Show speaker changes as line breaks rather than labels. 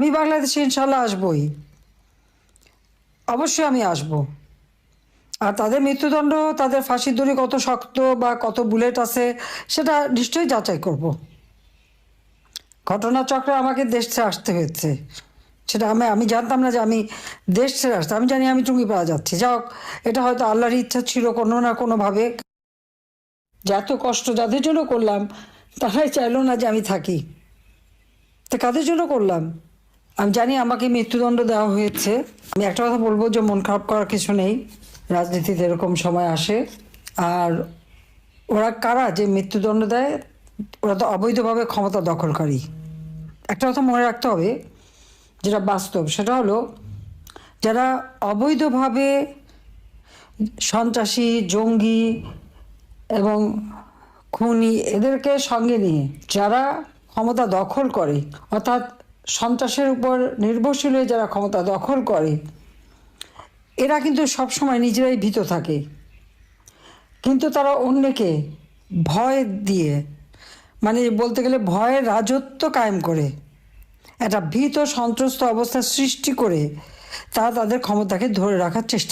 আমি বাংলাদেশে ইনশাল্লাহ আসবই। অবশ্যই আমি আসব। আর তাদের মৃত্যুদণ্ড, তাদের ফাঁসির দড়ি কত শক্ত বা কত বুলেট আছে, সেটা নিশ্চয়ই যাচাই করব। ঘটনাচক্রে আমাকে দেশ ছেড়ে আসতে হয়েছে। সেটা আমি আমি জানতাম না যে আমি দেশ ছেড়ে আসতে। আমি জানি আমি টুঙ্গি পাওয়া যাচ্ছি। হোক, এটা হয়তো আল্লাহর ইচ্ছা ছিল কোনো না কোনোভাবে। যে এত কষ্ট যাদের জন্য করলাম, তারাই চাইলো না যে আমি থাকি। তো কাদের জন্য করলাম? আমি জানি আমাকে মৃত্যুদণ্ড দেওয়া হয়েছে। আমি একটা কথা বলব যে মন খারাপ করার কিছু নেই। রাজনীতিতে এরকম সময় আসে। আর ওরা কারা যে মৃত্যুদণ্ড দেয়, ওরা তো অবৈধভাবে ক্ষমতা দখলকারী। একটা কথা মনে রাখতে হবে, যেটা বাস্তব, সেটা হলো যারা অবৈধভাবে সন্ত্রাসী, জঙ্গি এবং খুনি, এদেরকে সঙ্গে নিয়ে যারা ক্ষমতা দখল করে, অর্থাৎ সন্ত্রাসের উপর নির্ভরশীল হয়ে যারা ক্ষমতা দখল করে, এরা কিন্তু সবসময় নিজেরাই ভীত থাকে। কিন্তু তারা অন্যকে ভয় দিয়ে মানে বলতে গেলে ভয়ের রাজত্ব কায়েম করে, একটা ভীত সন্ত্রস্ত অবস্থা সৃষ্টি করে তারা তাদের ক্ষমতাকে ধরে রাখার চেষ্টা